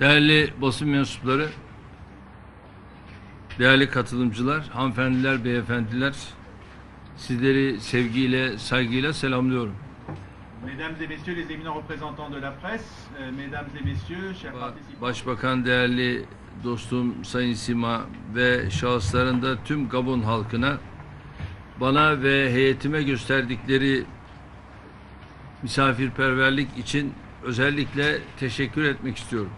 Değerli basın mensupları, değerli katılımcılar, hanımefendiler, beyefendiler, sizleri sevgiyle, saygıyla selamlıyorum. Mesdames et messieurs les éminents représentants de la presse, euh, mesdames et messieurs, chers participants, Başbakan değerli dostum Sayın Sima ve şahısların da tüm Gabon halkına bana ve heyetime gösterdikleri misafirperverlik için özellikle teşekkür etmek istiyorum.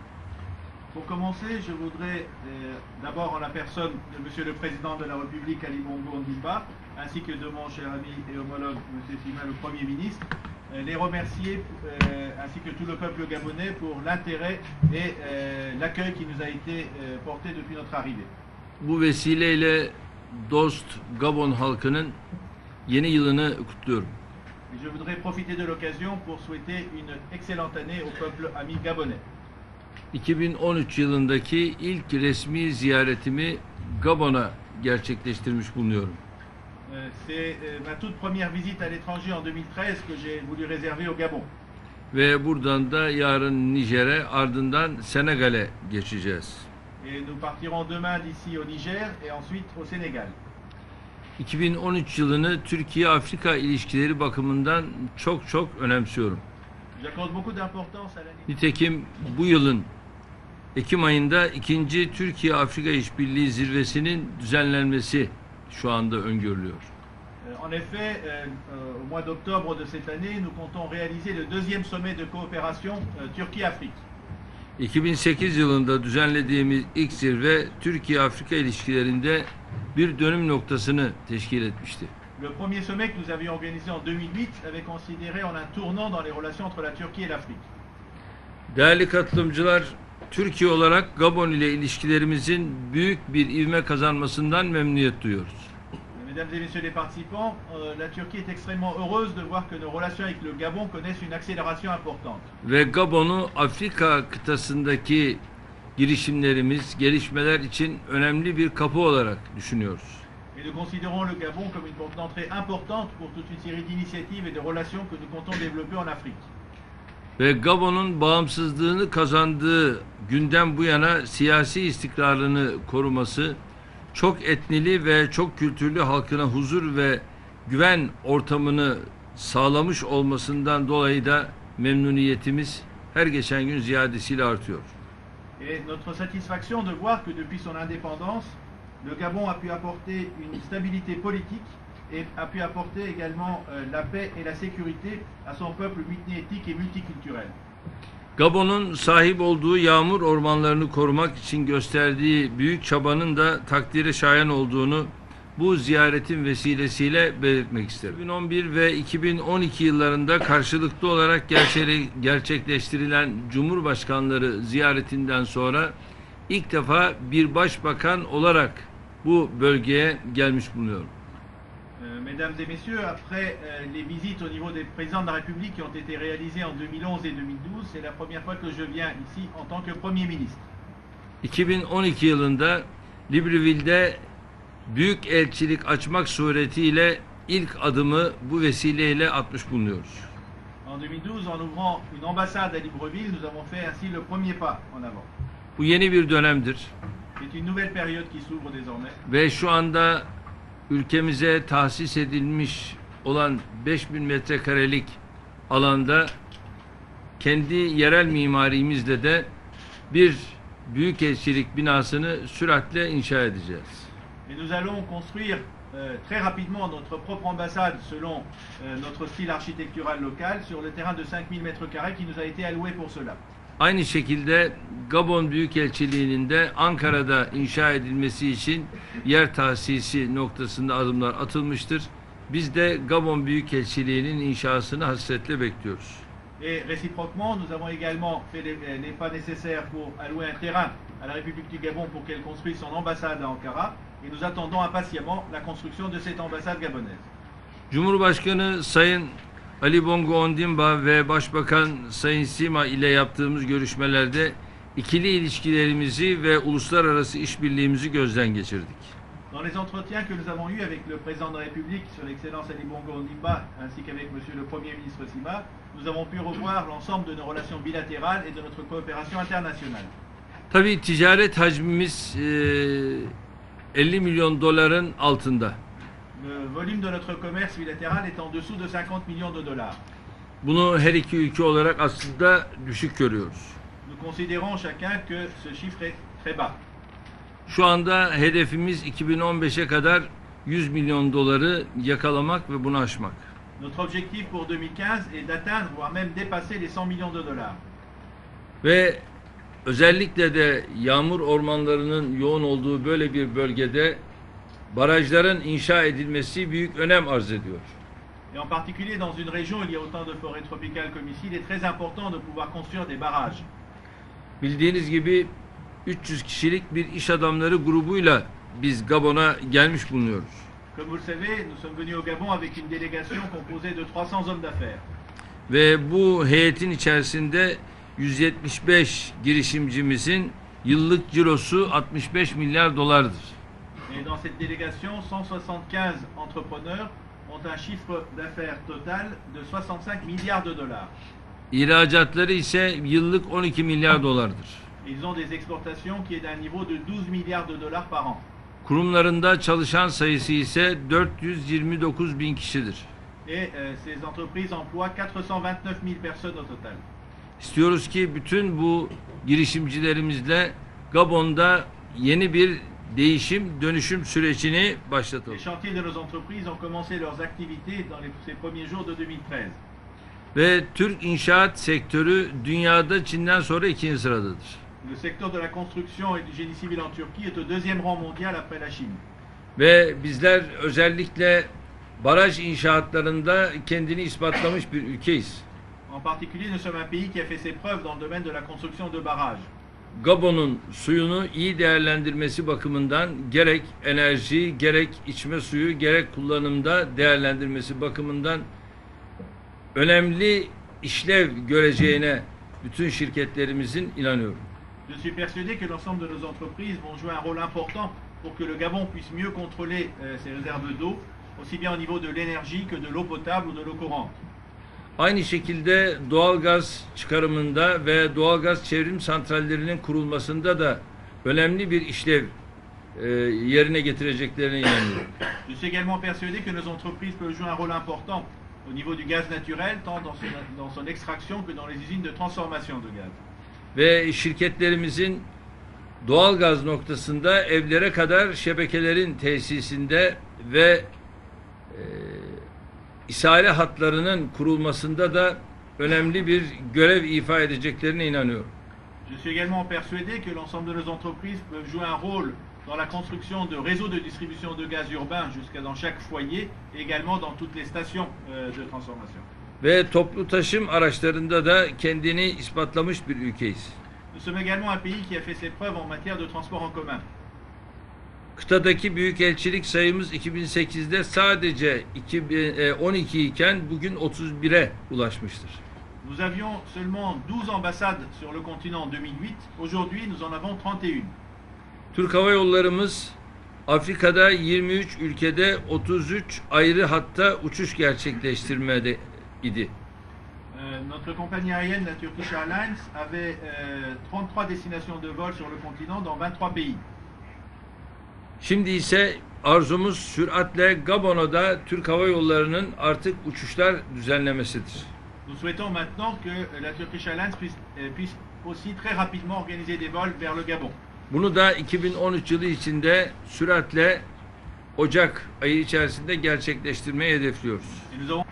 Pour commencer, je voudrais euh, d'abord en la personne de Monsieur le Président de la République Ali Bongo Ondimba, ainsi que de mon cher ami et homologue Monsieur Sima, le Premier ministre, euh, les remercier euh, ainsi que tout le peuple gabonais pour l'intérêt et l'accueil qui nous a été porté depuis notre arrivée. Bu vesileyle dost Gabon halkının yeni yılını kutluyorum. Et je voudrais profiter de l'occasion pour souhaiter une excellente année au peuple ami gabonais. 2013 yılındaki ilk resmi ziyaretimi Gabon'a gerçekleştirmiş bulunuyorum. Euh, C'est euh, ma toute première visite à l'étranger en 2013 que j'ai voulu réserver au Gabon. Ve buradan da yarın Nijer'e ardından Senegal'e geçeceğiz. Et nous partirons demain d'ici au Niger et ensuite au Sénégal. 2013 yılını Türkiye-Afrika ilişkileri bakımından çok çok önemsiyorum. Nitekim bu yılın Ekim ayında ikinci Türkiye-Afrika İşbirliği Zirvesi'nin düzenlenmesi şu anda öngörülüyor. Euh, En effet, euh, au mois d'octobre de cette année, nous comptons réaliser le deuxième sommet de coopération euh, Turquie-Afrique. 2008 yılında düzenlediğimiz ilk zirve Türkiye-Afrika ilişkilerinde bir dönüm noktasını teşkil etmişti. Le premier sommet que nous avions organisé en 2008 avait considéré en un tournant dans les relations entre la Turquie et l'Afrique. Değerli katılımcılar, Türkiye olarak Gabon ile ilişkilerimizin büyük bir ivme kazanmasından memnuniyet duyuyoruz. Mesdames et messieurs les participants, euh, la Turquie est extrêmement heureuse de voir que nos relations avec le Gabon connaissent une accélération importante. Ve Gabon'u Afrika kıtasındaki girişimlerimiz, gelişmeler için önemli bir kapı olarak düşünüyoruz. Et nous considérons le Gabon comme une porte d'entrée importante pour toute une série d'initiatives et de relations que nous comptons développer en Afrique. Ve Gabon'un bağımsızlığını kazandığı günden bu yana siyasi istikrarını koruması, çok etnili ve çok kültürlü halkına huzur ve güven ortamını sağlamış olmasından dolayı da memnuniyetimiz her geçen gün ziyadesiyle artıyor. Et notre satisfaction de voir que depuis son indépendance, le Gabon a pu apporter une stabilité politique et a pu apporter également euh, la paix et la sécurité à son peuple multiethnique et multiculturel. Gabon'un sahip olduğu yağmur ormanlarını korumak için gösterdiği büyük çabanın da takdire şayan olduğunu bu ziyaretin vesilesiyle belirtmek isterim. 2011 ve 2012 yıllarında karşılıklı olarak gerçe- gerçekleştirilen Cumhurbaşkanları ziyaretinden sonra ilk defa bir başbakan olarak bu bölgeye gelmiş bulunuyorum. Euh, mesdames et messieurs, après euh, les visites au niveau des présidents de la République qui ont été réalisées en 2011 et 2012, c'est la première fois que je viens ici en tant que Premier ministre. 2012 yılında Libreville'de büyük elçilik açmak suretiyle ilk adımı bu vesileyle atmış bulunuyoruz. En 2012, en ouvrant une ambassade à Libreville, nous avons fait ainsi le premier pas en avant. Bu yeni bir dönemdir une nouvelle période qui s'ouvre désormais. ve şu anda ülkemize tahsis edilmiş olan 5000 metrekarelik alanda kendi yerel mimarimizle de bir büyükelçilik binasını süratle inşa edeceğiz. Et nous allons construire euh, très rapidement notre propre ambassade selon euh, notre style architectural local sur le terrain de 5000 m2 qui nous a été alloué pour cela. Aynı şekilde Gabon Büyükelçiliği'nin de Ankara'da inşa edilmesi için yer tahsisi noktasında adımlar atılmıştır. Biz de Gabon Büyükelçiliği'nin inşasını hasretle bekliyoruz. Et réciproquement, nous avons également fait les, les pas nécessaires pour allouer un terrain à la République du Gabon pour qu'elle construise son ambassade à Ankara. Et nous attendons impatiemment la construction de cette ambassade gabonaise. Cumhurbaşkanı Sayın Ali Bongo Ondimba ve Başbakan Sayın Sima ile yaptığımız görüşmelerde ikili ilişkilerimizi ve uluslararası işbirliğimizi gözden geçirdik. Dans les entretiens que nous avons eus avec le président de la République, son Excellence Ali Bongo Ondimba, ainsi qu'avec Monsieur le Premier ministre Sima, nous avons pu revoir l'ensemble de nos relations bilatérales et de notre coopération internationale. Tabii ticaret hacmimiz e, 50 milyon doların altında. Le volume de notre commerce bilatéral est en dessous de 50 millions de dollars. Bunu her iki ülke olarak aslında düşük görüyoruz. Nous considérons chacun que ce chiffre est très bas. Şu anda hedefimiz 2015'e kadar 100 milyon doları yakalamak ve bunu aşmak. Notre objectif pour 2015 est d'atteindre, voire même dépasser les 100 millions de dollars. Ve özellikle de yağmur ormanlarının yoğun olduğu böyle bir bölgede barajların inşa edilmesi büyük önem arz ediyor. Et en particulier dans une région où il y a autant de forêts tropicales comme ici, il est très important de pouvoir construire des barrages. Bildiğiniz gibi 300 kişilik bir iş adamları grubuyla biz Gabon'a gelmiş bulunuyoruz. Comme vous le savez, nous sommes venus au Gabon avec une délégation composée de 300 hommes d'affaires. Ve bu heyetin içerisinde 175 girişimcimizin yıllık cirosu 65 milyar dolardır. Et dans cette délégation, 175 entrepreneurs ont un chiffre d'affaires total de 65 milliards de dollars. İhracatları ise yıllık 12 milyar dolardır. Ils ont des exportations qui est d'un niveau de 12 milliards de dollars par an. Kurumlarında çalışan sayısı ise 429 bin kişidir. Et euh, ces entreprises emploient 429 000 personnes au total. İstiyoruz ki bütün bu girişimcilerimizle Gabon'da yeni bir değişim, dönüşüm sürecini başlatalım. Les chantiers de nos entreprises ont commencé leurs activités dans les- ces premiers jours de 2013. Ve Türk inşaat sektörü dünyada Çin'den sonra ikinci sıradadır. Le secteur de la construction et du génie civil en Turquie est au deuxième rang mondial après la Chine. Ve bizler özellikle baraj inşaatlarında kendini ispatlamış bir ülkeyiz. En particulier, nous sommes un pays qui a fait ses preuves dans le domaine de la construction de barrages. Gabon'un suyunu iyi değerlendirmesi bakımından gerek enerji, gerek içme suyu, gerek kullanımda değerlendirmesi bakımından önemli işlev göreceğine bütün şirketlerimizin inanıyorum. Je suis persuadé que l'ensemble de nos entreprises vont jouer un rôle important pour que le Gabon puisse mieux contrôler euh, ses réserves d'eau, aussi bien au niveau de l'énergie que de l'eau potable ou de l'eau courante. Aynı şekilde doğalgaz çıkarımında ve doğalgaz çevrim santrallerinin kurulmasında da önemli bir işlev e, yerine getireceklerine inanıyorum. Je également persuadé que nos entreprises peuvent jouer un rôle important au niveau du gaz naturel, tant dans son, dans son extraction que dans les usines de transformation de gaz. Ve şirketlerimizin doğalgaz noktasında evlere kadar şebekelerin tesisinde ve isale hatlarının kurulmasında da önemli bir görev ifa edeceklerine inanıyorum. Je suis également persuadé que l'ensemble de nos entreprises peuvent jouer un rôle dans la construction de réseaux de distribution de gaz urbain jusqu'à dans chaque foyer et également dans toutes les stations euh, de transformation. Ve toplu taşım araçlarında da kendini ispatlamış bir ülkeyiz. Nous sommes également un pays qui a fait ses preuves en matière de transport en commun. Kıtadaki büyükelçilik sayımız 2008'de sadece 2000, e, 12 iken bugün 31'e ulaşmıştır. Nous avions seulement 12 ambassades sur le continent en 2008. Aujourd'hui, nous en avons 31. Türk Hava Yollarımız Afrika'da 23 ülkede 33 ayrı hatta uçuş gerçekleştirmede idi. Euh, notre compagnie aérienne, la Turkish Airlines, avait euh, 33 destinations de vol sur le continent dans 23 pays. Şimdi ise arzumuz süratle Gabon'a Türk Hava Yolları'nın artık uçuşlar düzenlemesidir. Nous souhaitons maintenant que la Turkish Airlines puisse, euh, puisse aussi très rapidement organiser des vols vers le Gabon. Bunu da 2013 yılı içinde süratle Ocak ayı içerisinde gerçekleştirmeyi hedefliyoruz. Et nous avons